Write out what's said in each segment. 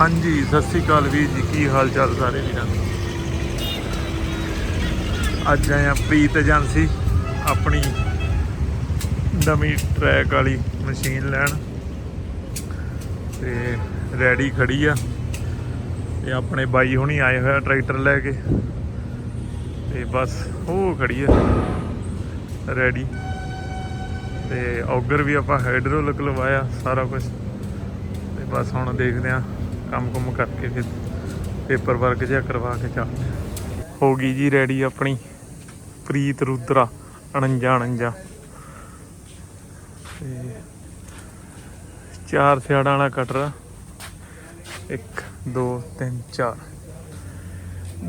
ਹਾਂਜੀ, ਸਤਿ ਸ੍ਰੀ ਅਕਾਲ ਵੀਰ ਜੀ, ਕੀ ਹਾਲ ਚਾਲ ਸਾਰੇ ਵੀਰਾਂ ਦੇ? ਅੱਜ ਆਇਆ ਪ੍ਰੀਤ ਏਜੰਸੀ, ਆਪਣੀ ਨਵੀਂ ਟਰੈਕ ਵਾਲੀ ਮਸ਼ੀਨ ਲੈਣ। ਤੇ ਰੈਡੀ ਖੜੀ ਆ। ਤੇ ਆਪਣੇ ਬਾਈ ਹੁਣੀ ਆਏ ਹੋਇਆ ਟਰੈਕਟਰ ਲੈ ਕੇ। ਤੇ ਬਸ ਉਹ ਖੜੀ ਆ ਰੈਡੀ ਤੇ ਔਗਰ ਵੀ ਆਪਾਂ ਹਾਈਡਰੋਲਿਕ ਲਵਾਇਆ ਸਾਰਾ ਕੁਝ ਤੇ ਬਸ ਹੁਣ ਦੇਖਦੇ ਆ ਕੰਮ ਕੁਮ ਕਰਕੇ ਫਿਰ ਪੇਪਰ ਵਰਕ ਜਿਹਾ ਕਰਵਾ ਕੇ ਚੱਲਦੇ ਹੋ ਗਈ ਜੀ ਰੈਡੀ ਆਪਣੀ, ਪ੍ਰੀਤ, ਰੁਦਰਾ 49 49 ਤੇ ਚਾਰ ਸਿਆੜਾਂ ਵਾਲਾ ਕਟਰ 1 2 3 4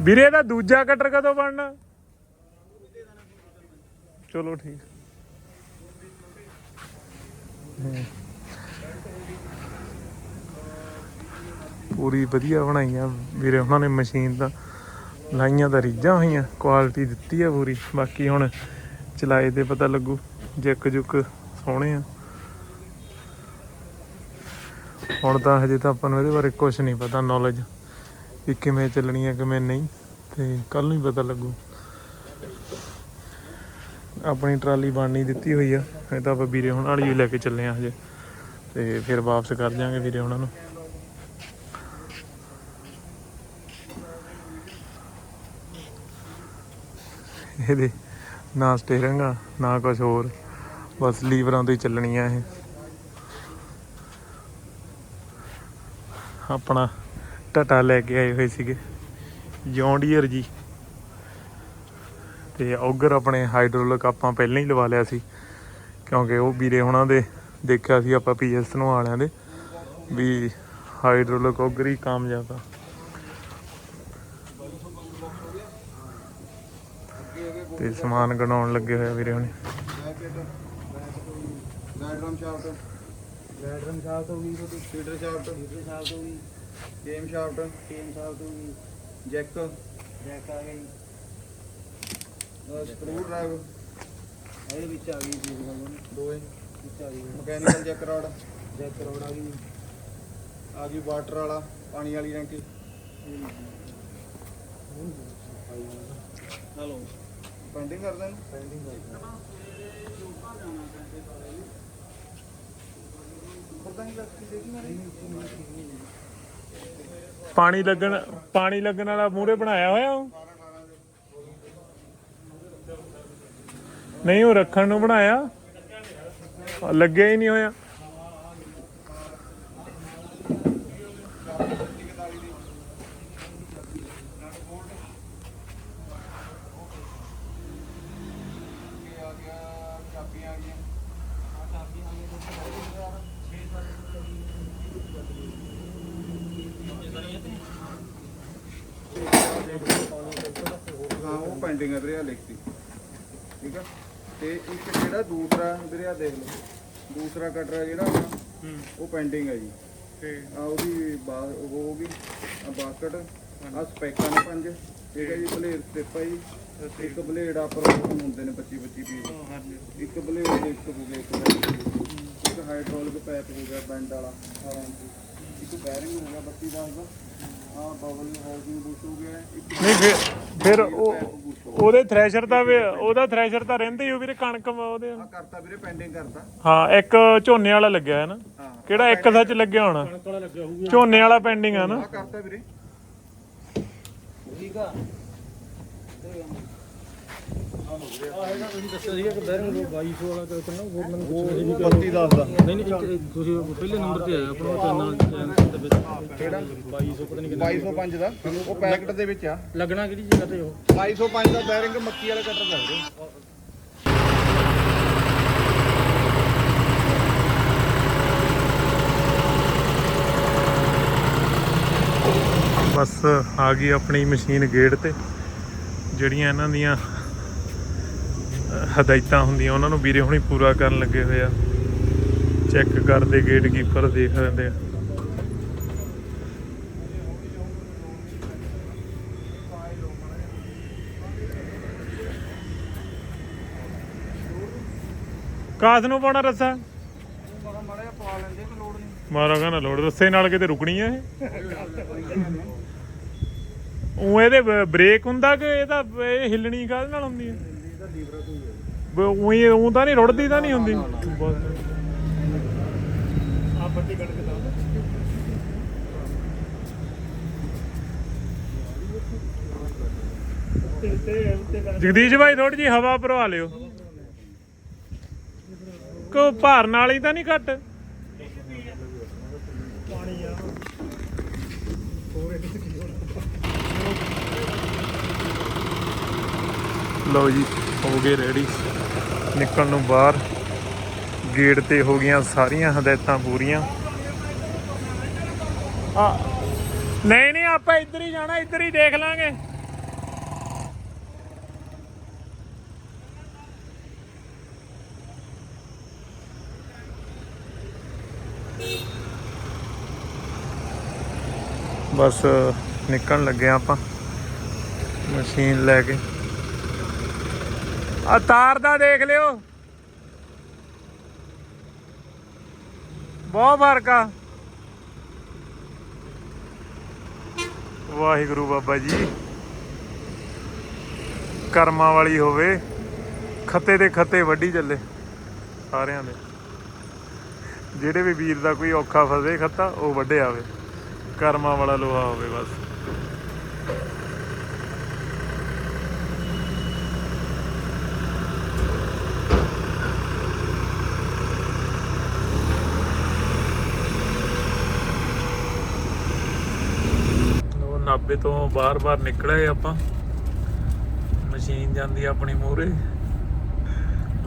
ਵੀਰੇ ਦਾ ਦੂਜਾ ਕਟਰ ਕਦੋਂ ਬਣਨਾ? ਚਲੋ ਠੀਕ। ਪੂਰੀ ਵਧੀਆ ਬਣਾਈ ਆ ਵੀਰੇ, ਉਹਨਾਂ ਨੇ ਮਸ਼ੀਨ ਦਾ ਲਾਈਆਂ ਤਾਂ ਰੀਝਾਂ ਹੋਈਆਂ ਕੁਆਲਿਟੀ ਦਿੱਤੀ ਆ ਪੂਰੀ। ਬਾਕੀ ਹੁਣ ਚਲਾਏ ਤੇ ਪਤਾ ਲੱਗੂ, ਜਿੱਕ ਜੁਕ ਸੋਹਣੇ ਆ। ਹੁਣ ਤਾਂ ਹਜੇ ਤਾਂ ਆਪਾਂ ਨੂੰ ਇਹਦੇ ਬਾਰੇ ਕੁਝ ਨਹੀਂ ਪਤਾ ਨੌਲੇਜ ਕਿ ਕਿਵੇਂ ਚੱਲਣੀ ਆ, ਕਿਵੇਂ ਨਹੀਂ, ਤੇ ਕੱਲ ਨੂੰ ਹੀ ਪਤਾ ਲੱਗੂ। ਆਪਣੀ ਟਰਾਲੀ ਬਣਨੀ ਦਿੱਤੀ ਹੋਈ ਆ, ਇਹ ਤਾਂ ਆਪਾਂ ਵੀਰੇ ਹੁਣ ਵਾਲੀ ਲੈ ਕੇ ਚੱਲੇ ਆ ਹਜੇ, ਤੇ ਫਿਰ ਵਾਪਸ ਕਰ ਜਾਾਂਗੇ ਵੀਰੇ ਉਹਨਾਂ ਨੂੰ। ਇਹਦੇ, ਨਾ ਸਟੀਅਰਿੰਗ ਆ, ਨਾ ਕੁਝ ਹੋਰ। ਬਸ ਲੀਵਰਾਂ ਤੋਂ ਹੀ ਚੱਲਣੀ ਆ ਇਹ। ਆਪਣਾ ਟਟਾ ਲੈ ਕੇ ਆਏ ਹੋਏ ਸੀਗੇ, ਜੌਂਡੀਅਰ ਜੀ। ਤੇ ਔਗਰ ਆਪਣੇ ਹਾਈਡਰੋਲਿਕ ਆਪਾਂ ਪਹਿਲਾਂ ਹੀ ਲਵਾ ਲਿਆ ਸੀ, ਕਿਉਂਕਿ ਉਹ ਵੀਰੇ ਹੁਣਾਂ ਦੇ ਦੇਖਿਆ ਸੀ ਆਪਾਂ ਪੀਐਸ ਨੂੰ ਵਾਲਿਆਂ ਦੇ, ਵੀ ਹਾਈਡਰੋਲਿਕ ਔਗਰ ਹੀ ਕਾਮਯਾਬ ਆ। ਤੇ ਸਮਾਨ ਗਣਾਉਣ ਲੱਗੇ ਹੋਏ ਵੀਰੇ ਹੁਣੇ। ਗਾਈਡਰਮ ਸ਼ਾਫਟ ਗੈਡਰਨ ਸ਼ਾਫਟ ਹੋ ਗਈ ਤੁਹਾਡੀ ਫੀਡਰ ਸ਼ਾਫਟ ਦੂਸਰੇ ਸ਼ਾਫਟ ਹੋ ਗਈ ਗੇਮ ਸ਼ਾਫਟ ਟੀਮ ਸ਼ਾਫਟ ਹੋ ਗਈ ਜੈਕ ਜੈਕ ਆ ਗਈ ਸਕਰੂ ਡਰਾਈਵ ਇਹਦੇ ਵਿੱਚ ਆ ਗਈ ਜੀ ਦੋਏ ਵਿੱਚ ਆ ਗਈ ਮਕੈਨੀਕਲ ਜੈਕ ਰਾਡ ਜੈਕ ਕਰੋੜ ਆ ਗਈ ਆ ਗਈ ਵਾਟਰ ਵਾਲਾ ਪਾਣੀ ਵਾਲੀ ਟੈਂਕੀ ਹਲੋ ਪੈਂਡਿੰਗ ਕਰ ਦੇਣ ਪੈਂਡਿੰਗ ਪਤਾ ਨਹੀਂ ਲੱਗਦੀ ਦੇਖੀ ਮਾਰੀ? ਪਾਣੀ ਲੱਗਣ ਪਾਣੀ ਲੱਗਣ ਵਾਲਾ ਮੂਹਰੇ ਬਣਾਇਆ ਹੋਇਆ ਉਹ? ਨਹੀਂ ਉਹ ਰੱਖਣ ਨੂੰ ਬਣਾਇਆ। ਲੱਗਿਆ ਹੀ ਨਹੀਂ ਹੋਇਆ। ਹਾਂ ਪੈਂਡਿੰਗ ਹੈ ਵੀਰੇ ਆ ਲਿਖਤੀ। ਠੀਕ ਆ? ਤੇ ਇੱਕ ਜਿਹੜਾ ਦੂਸਰਾ ਵੀਰੇ ਆ ਦੇਖ ਲਓ। ਦੂਸਰਾ ਕਟਰ ਹੈ ਜਿਹੜਾ ਆਪਣਾ, ਉਹ ਪੈਂਡਿੰਗ ਹੈ ਜੀ। ਆ ਉਹਦੀ ਬਾ ਉਹ ਹੋ ਗਈ ਆ ਬਾਸਕਟ ਆ ਸਪੈਕਾਂ ਨੇ ਪੰਜ। ਠੀਕ ਹੈ ਜੀ ਬਲੇਡ ਸਟਿਪ ਹੈ ਜੀ। ਇੱਕ ਬਲੇਡ ਆਪਰ ਹੁੰਦੇ ਨੇ 25 25 ਪੀਸ ਇੱਕ ਬਲੇਡ ਦੇ ਇੱਕ ਹੋ ਗਿਆ ਇੱਕ ਬਲੇਡ। ਇੱਕ ਹਾਈਡ੍ਰੋਲਿਕ ਪੈਪ ਹੋ ਗਿਆ ਬੈਂਡ ਵਾਲਾ 18 ਇੰਚ ਇੱਕ ਬੈਰਿੰਗ ਹੋ ਗਿਆ 32 ਦਾ ਬੁਸ਼ ਹੋ ਗਿਆ ਇੱਕ ਨਹੀਂ ਫਿਰ ਫਿਰ ਉਹ ਉਹਦੇ ਥ੍ਰੈਸ਼ਰ ਦਾ ਵੀ ਉਹਦਾ ਥ੍ਰੈਸ਼ਰ ਤਾਂ ਰਹਿੰਦੇ ਹੀ ਉਹ ਵੀਰੇ ਕਣਕ ਉਹਦੇ। ਆ ਕਰਤਾ ਵੀਰੇ ਪੈਂਡਿੰਗ ਕਰਤਾ। ਹਾਂ ਇੱਕ ਝੋਨੇ ਵਾਲਾ ਲੱਗਿਆ ਹੈ ਨਾ। ਕਿਹੜਾ ਇੱਕ ਸੱਚ ਲੱਗਿਆ ਹੋਣਾ? ਕੋਲ ਲੱਗਿਆ ਹੋਊਗਾ। ਝੋਨੇ ਵਾਲਾ ਪੈਂਡਿੰਗ ਆ ਨਾ। ਆ ਕਰਤਾ ਵੀਰੇ। ਠੀਕ ਆ ਆ ਹੈਗਾ ਤੁਸੀਂ ਦੱਸਿਆ ਸੀਗਾ ਕਿ ਬੈਰਿੰਗ 2200 ਵਾਲਾ ਤੇ ਕਿੰਨਾ ਹੋਰ ਮੈਨੂੰ ਪੁੱਛ ਰਹੇ ਸੀ ਵੀ 32 10 ਦਾ ਨਹੀਂ ਨਹੀਂ ਇੱਕ ਤੁਸੀਂ ਪਹਿਲੇ ਨੰਬਰ ਤੇ ਆਇਆ ਆਪਣਾ ਚੈਨਲ ਦੇ ਵਿੱਚ ਕਿਹੜਾ 2200 ਪਤਾ ਨਹੀਂ ਕਿੰਨਾ 2205 ਦਾ ਉਹ ਪੈਕਟ ਦੇ ਵਿੱਚ ਆ। ਲੱਗਣਾ ਕਿਹੜੀ ਜਗ੍ਹਾ ਤੇ ਉਹ? 2205 ਦਾ ਬੈਰਿੰਗ ਮੱਕੀ ਵਾਲੇ ਕਟਰ ਦਾ ਵੀਰੇ। ਬਸ ਆ ਗਈ ਆਪਣੀ ਮਸ਼ੀਨ ਗੇਟ ਤੇ ਜਿਹੜੀਆਂ ਇਹਨਾਂ ਦੀਆਂ ਹਦਾਇਤਾਂ ਹੁੰਦੀਆਂ, ਉਹਨਾਂ ਨੂੰ ਵੀਰੇ ਹੁਣੀ ਪੂਰਾ ਕਰਨ ਲੱਗੇ ਹੋਏ ਆ। ਚੈੱਕ ਕਰਦੇ, ਗੇਟ ਕੀਪਰ ਦੇਖ ਲੈਂਦੇ ਆ। ਕਾਸ ਨੂੰ ਪਾਉਣਾ ਰੱਸਾ? ਮਾੜਾ ਮਾੜਾ ਜਿਹਾ ਲੋੜ ਮਾਰਾ ਕਹਿੰਦਾ ਲੋੜ ਰੱਸੇ ਨਾਲ ਕਿਤੇ ਰੁਕਣੀ ਐ ਉਹ ਇਹਦੇ ਬ੍ਰੇਕ ਹੁੰਦਾ ਕਿ ਇਹਦਾ, ਇਹ ਹਿੱਲਣੀ ਕਾਹਦੇ ਨਾਲ ਹੁੰਦੀ ਹੈ ਉਹੀ ਉਹ ਤਾਂ ਨਹੀਂ ਰੁੜਦੀ ਤਾਂ ਨਹੀਂ ਹੁੰਦੀ। ਆ ਬੱਤੀ ਕੱਢ ਕੇ ਦੱਸ ਜਗਦੀਸ਼ ਭਾਈ ਥੋੜੀ ਜੀ ਹਵਾ ਭਰਵਾ ਲਿਓ। ਕੋ ਭਾਰ ਨਾਲ ਹੀ ਤਾਂ ਨਹੀਂ ਘੱਟ। ਪਾਣੀ ਆ ਹੋਰ ਇਹਦੇ ਚ ਕੀ ਹੋਣਾ ਲਓ ਜੀ, ਹੋ ਗਏ ਰੈਡੀ ਨਿਕਲਣ ਨੂੰ ਬਾਹਰ। ਗੇਟ ਤੇ ਹੋ ਗਈਆਂ ਸਾਰੀਆਂ ਹਦਾਇਤਾਂ ਪੂਰੀਆਂ। ਆ, ਨਹੀਂ ਨਹੀਂ, ਆਪਾਂ ਇੱਧਰ ਹੀ ਜਾਣਾ, ਇੱਧਰ ਹੀ ਦੇਖ ਲਾਂਗੇ। ਬਸ, ਨਿਕਲਣ ਲੱਗੇ ਹਾਂ ਆਪਾਂ। ਮਸ਼ੀਨ ਲੈ ਕੇ। ਆ ਤਾਰ ਦਾ ਦੇਖ ਲਿਓ। ਬਹੁਤ ਫ਼ਰਕ ਆ। ਵਾਹਿਗੁਰੂ ਬਾਬਾ ਜੀ। ਕਰਮਾਂ ਵਾਲੀ ਹੋਵੇ, ਖੱਤੇ ਦੇ ਖੱਤੇ ਵੱਢੀ ਚੱਲੇ, ਸਾਰਿਆਂ ਦੇ। ਜਿਹੜੇ ਵੀ ਵੀਰ ਦਾ ਕੋਈ ਔਖਾ ਫਸੇ ਖੱਤਾ, ਉਹ ਵੱਢਿਆ ਆਵੇ। ਕਰਮਾਂ ਵਾਲਾ ਲੋਹਾ ਹੋਵੇ ਬਸ ਉਹ ਨਾਬੇ ਤੋਂ ਬਾਰ-ਬਾਰ ਨਿਕਲੇ ਆਪਾਂ। ਮਸ਼ੀਨ ਜਾਂਦੀ ਆਪਣੀ ਮੂਹਰੇ।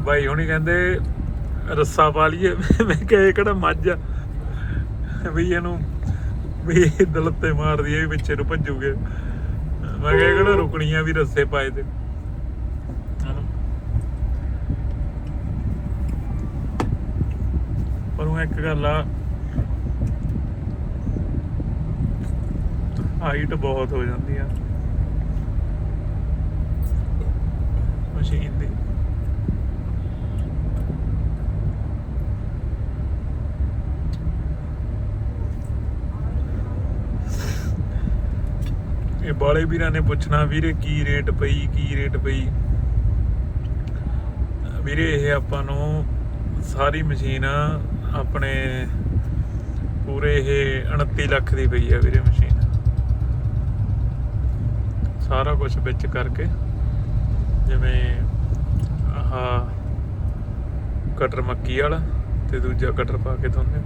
ਬਾਈ ਹੁਣੀ ਕਹਿੰਦੇ, ਰੱਸਾ ਪਾ ਲਈਏ। ਮੈਂ ਕਿਹਾ ਕਿਹੜਾ ਮੱਝ ਆ? ਵੀ ਇਹਨੂੰ, ਵੀ ਇਹ ਮਾਰਦੀ ਆ ਵੀ ਪਿੱਛੇ ਨੂੰ ਭੱਜੂਗੇ। ਮੈਂ ਕਿਹਾ ਕਿਹੜਾ ਰੁਕਣੀ ਆ ਵੀ ਰੱਸੇ ਪਾਏ ਤੇ। ਹਨਾ। ਪਰ ਉਹ ਇੱਕ ਗੱਲ ਆ ਹਾਈਟ ਬਹੁਤ ਹੋ ਜਾਂਦੀ ਆ। ਮਸ਼ੀਨ ਦੀ। ਇਹ ਬਾਲੇ ਵੀਰਾਂ ਨੇ ਪੁੱਛਣਾ, ਵੀਰੇ ਕੀ ਰੇਟ ਪਈ, ਕੀ ਰੇਟ ਪਈ? ਵੀਰੇ ਇਹ ਆਪਾਂ ਨੂੰ ਸਾਰੀ ਮਸ਼ੀਨ ਆਪਣੇ ਪੂਰੇ ਇਹ 29 ਲੱਖ ਦੀ ਪਈ ਆ ਵੀਰੇ ਮਸ਼ੀਨ। ਸਾਰਾ ਕੁਝ ਵਿੱਚ ਕਰਕੇ ਜਿਵੇਂ ਆਹ ਕਟਰ ਮੱਕੀ ਵਾਲਾ ਤੇ ਦੂਜਾ ਕਟਰ ਪਾ ਕੇ ਦੋਨੇ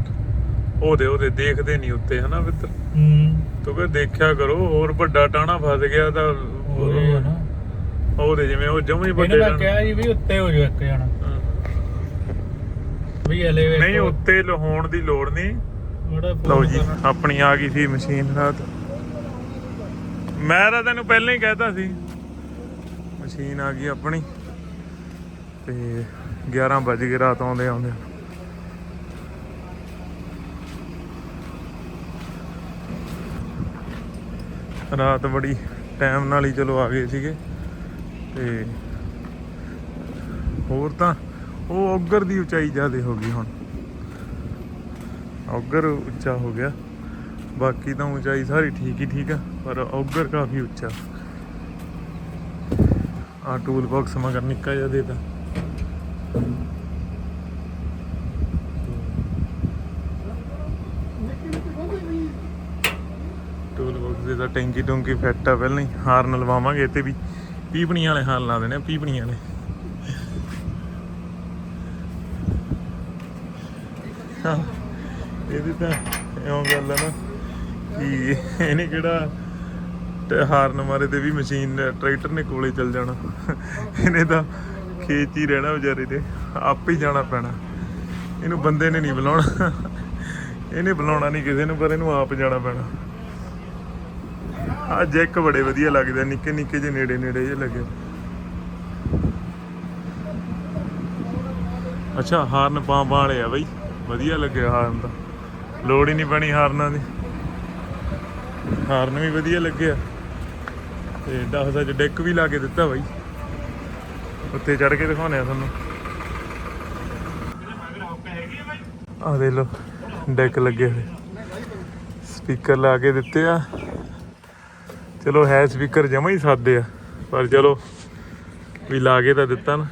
ਉਹਦੇ ਉਹਦੇ ਦੇਖਦੇ ਨਹੀਂ ਉੱਤੇ ਹਨਾ ਮਿੱਤਰ? ਹੂੰ। ਤੂੰ ਕਹ ਦੇਖਿਆ ਕਰੋ ਹੋਰ ਵੱਡਾ ਟਾਣਾ ਫਸ ਗਿਆ ਤਾਂ ਉਹਦੇ ਨਾ। ਜਿਵੇਂ ਉਹ ਜਮੇ ਇਹਨੇ ਵੱਡੇ ਟਾਣਾ ਕਿਹਾ ਜੀ ਵੀ ਉੱਤੇ ਹੋ ਜਾ ਇੱਕ ਜਣਾ। ਹਾਂ। ਵੀ ਹਲੇ ਨਹੀਂ ਉੱਤੇ ਲਹਾਉਣ ਦੀ ਲੋੜ ਨਹੀਂ। ਲਓ ਜੀ ਆਪਣੀ ਆ ਗਈ ਸੀ ਮਸ਼ੀਨ ਰਾਤ ਮੈਂ ਤਾਂ ਤੈਨੂੰ ਪਹਿਲਾਂ ਹੀ ਕਹਿਤਾ ਸੀ। ਮਸ਼ੀਨ ਆ ਗਈ ਆਪਣੀ। ਤੇ 11 ਵਜ ਗਏ ਰਾਤ ਆਉਂਦੇ ਆਉਂਦੇ। ਰਾਤ ਬੜੀ ਟਾਈਮ ਨਾਲ ਹੀ ਚਲੋ ਆ ਗਏ ਸੀਗੇ। ਤੇ ਹੋਰ ਤਾਂ ਉਹ ਔਗਰ ਦੀ ਉਚਾਈ ਜ਼ਿਆਦੇ ਹੋ ਗਈ ਹੁਣ। ਔਗਰ ਉੱਚਾ ਹੋ ਗਿਆ। ਬਾਕੀ ਤਾਂ ਉਚਾਈ ਸਾਰੀ ਠੀਕ ਹੀ ਠੀਕ ਆ ਪਰ ਔਗਰ ਕਾਫੀ ਉੱਚਾ। ਆ ਟੂਲ ਬਾਕਸ ਮਗਰ ਨਿੱਕਾ ਜਿਹਾ ਦੇਤਾ ਟੂਲ ਬਾਕਸ ਦੇ ਤਾਂ ਟੈਂਕੀ ਟੁੰਕੀ ਫਿੱਟ ਆ ਪਹਿਲਾਂ ਹੀ ਹਾਰਨ ਲਵਾਵਾਂਗੇ ਤੇ ਵੀ। ਪੀਪਣੀਆਂ ਵਾਲੇ ਹਾਰਨ ਲਾ ਦੇਣੇ ਆ, ਪੀਪਣੀਆਂ ਵਾਲੇ। ਇਹਦੀ ਤਾਂ ਇਉਂ ਗੱਲ ਆ ਨਾ। ਕਿ ਇਹਨੇ ਕਿਹੜਾ ਤੇ ਹਾਰਨ ਮਾਰੇ ਤੇ ਵੀ ਮਸ਼ੀਨ, ਟਰੈਕਟਰ ਨੇ ਕੋਲੇ ਚੱਲ ਜਾਣਾ। ਇਹਨੇ ਤਾਂ ਖੇਤ ਹੀ ਰਹਿਣਾ ਵਿਚਾਰੇ ਨੇ ਆਪ ਹੀ ਜਾਣਾ ਪੈਣਾ। ਇਹਨੂੰ ਬੰਦੇ ਨੇ ਨਹੀਂ ਬੁਲਾਉਣਾ। ਇਹਨੇ ਬੁਲਾਉਣਾ ਨਹੀਂ ਕਿਸੇ ਨੂੰ, ਪਰ ਇਹਨੂੰ ਆਪ ਜਾਣਾ ਪੈਣਾ। ਆ ਜੈਕ ਬੜੇ ਵਧੀਆ ਲੱਗਦੇ ਨਿੱਕੇ ਨਿੱਕੇ ਜਿਹੇ, ਨੇੜੇ ਨੇੜੇ ਜਿਹੇ ਲੱਗੇ। ਅੱਛਾ, ਹਾਰਨ ਪਾਂ ਵਾਲੇ ਆ ਬਈ। ਵਧੀਆ ਲੱਗਿਆ ਹਾਰਨ ਦਾ। ਲੋੜ ਹੀ ਨਹੀਂ ਪੈਣੀ ਹਾਰਨਾਂ ਦੀ। ਹਾਰਨ ਵੀ ਵਧੀਆ ਲੱਗਿਆ। ਤੇ ਦਸਦਾ ਚ ਡੈਕ ਵੀ ਲਾ ਕੇ ਦਿੱਤਾ ਬਾਈ। ਉੱਤੇ ਚੜ ਕੇ ਦਿਖਾਉਣੇ ਆ ਤੁਹਾਨੂੰ। ਆ ਦੇ ਲੋ ਡੈਕ ਲੱਗੇ ਹੋਏ। ਸਪੀਕਰ ਲਾ ਕੇ ਦਿੱਤੇ ਆ। ਚਲੋ ਹੈ ਸਪੀਕਰ ਜਮਾ ਹੀ ਸਾਦੇ ਆ। ਪਰ ਚਲੋ, ਵੀ ਲਾ ਕੇ ਤਾਂ ਦਿੱਤਾ ਨਾ।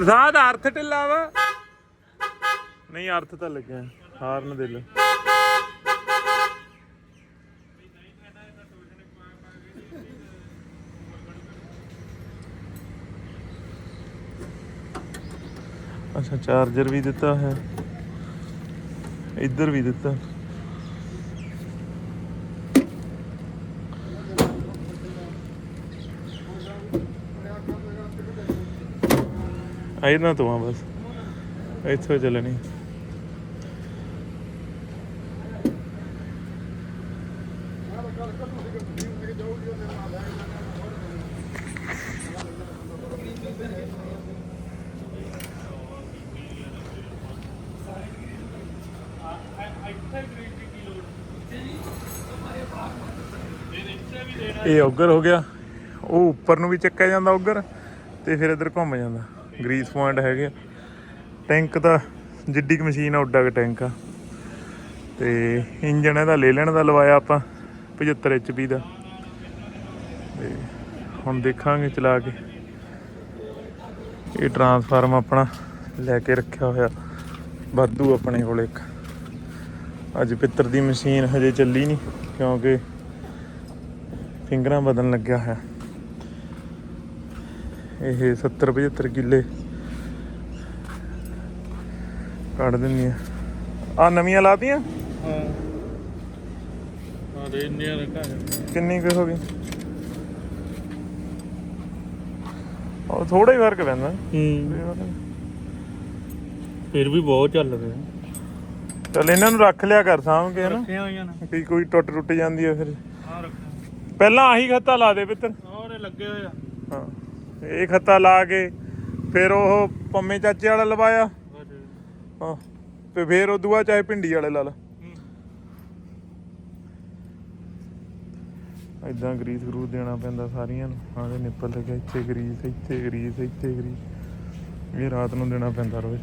ਇਰਸ਼ਾਦ ਅਰਥ ਢਿੱਲਾ ਵਾ। ਨਹੀਂ, ਅਰਥ ਤਾਂ ਲੱਗਿਆ। ਹਾਰਨ ਦੇ ਲੈ ਅੱਛਾ, ਚਾਰਜਰ ਵੀ ਦਿੱਤਾ ਹੈ। ਇੱਧਰ ਵੀ ਦਿੱਤਾ। ਆਇਨਾ ਤੋਂ ਆ ਬਸ। ਇੱਥੋਂ ਚੱਲਣੀ। ਇਹ ਔਗਰ ਹੋ ਗਿਆ। ਉਹ ਉੱਪਰ ਨੂੰ ਵੀ ਚੱਕਿਆ ਜਾਂਦਾ ਔਗਰ, ਤੇ ਫਿਰ ਇੱਧਰ ਘੁੰਮ ਜਾਂਦਾ। ਗਰੀਸ ਪੁਆਇੰਟ ਹੈਗੇ ਆ। ਟੈਂਕ ਦਾ ਜਿੱਡੀ ਕੁ ਮਸ਼ੀਨ ਆ, ਉੱਡਾ ਕੁ ਟੈਂਕ ਆ। ਤੇ ਇੰਜਨ ਇਹਦਾ ਲੈ ਲੈਣ ਦਾ ਲਵਾਇਆ ਆਪਾਂ 75 HP ਦਾ। ਤੇ ਹੁਣ ਦੇਖਾਂਗੇ ਚਲਾ ਕੇ। ਇਹ ਟਰਾਂਸਫਾਰਮ ਆਪਣਾ ਲੈ ਕੇ ਰੱਖਿਆ ਹੋਇਆ, ਵਾਧੂ ਆਪਣੇ ਕੋਲ ਇੱਕ। ਅੱਜ ਪਿੱਤਰ ਦੀ ਮਸ਼ੀਨ ਹਜੇ ਚੱਲੀ ਨਹੀਂ, ਕਿਉਂਕਿ ਫਿੰਗਰਾਂ ਬਦਲਣ ਲੱਗਿਆ ਹੋਇਆ। ਇਹ 70 75 ਕਿੱਲੇ। ਕੱਢ ਦਿੰਦੀ ਆ। ਆ ਨਵੀਆਂ ਲਾਤੀਆਂ? ਹਾਂ। ਹਾਂ ਦੇ ਇੰਨੇ ਰੱਖਾ ਕਿੰਨੀ ਕੁ ਹੋ ਗਈ? ਉਹ ਥੋੜਾ ਹੀ ਫ਼ਰਕ ਪੈਂਦਾ। ਹੂੰ। ਫਿਰ ਵੀ ਬਹੁਤ ਚੱਲ ਰਿਹਾ। ਚੱਲ ਇਹਨਾਂ ਨੂੰ ਰੱਖ ਲਿਆ ਕਰ ਸਾਂਭ ਕੇ ਹਨਾ ਰੱਖੀਆਂ ਹੋਈਆਂ ਨੇ। ਵੀ ਕੋਈ ਟੁੱਟ ਟੁੱਟ ਜਾਂਦੀ ਆ ਫਿਰ। ਹਾਂ ਰੱਖਿਆ ਪਹਿਲਾਂ ਆਹੀ ਖੱਤਾ ਲਾ ਦੇ ਪਿੱਤਰ। ਇਹ ਲੱਗੇ ਹੋਏ ਆ। ਹਾਂ। ਇਹ ਖੱਤਾ ਲਾ ਕੇ ਫਿਰ ਉਹ ਪੰਮੇ ਚਾਚੇ ਵਾਲਾ ਲਵਾਇਆ। ਹਾਂ, ਤੇ ਫਿਰ ਉਹ ਦੂਆ ਚਾਹੇ ਭਿੰਡੀ ਵਾਲੇ ਲਾ ਲਾ। ਇਦਾਂ ਗਰੀਸ ਗਰੂ ਦੇਣਾ ਪੈਂਦਾ ਸਾਰੀਆਂ ਨੂੰ। ਆਹ ਦੇ ਨਿੱਪਲ ਲੱਗਿਆ ਇੱਥੇ ਗਰੀਸ ਇੱਥੇ ਗਰੀਸ ਇੱਥੇ ਗਰੀਸ। ਇਹ ਰਾਤ ਨੂੰ ਦੇਣਾ ਪੈਂਦਾ ਰੋਜ਼।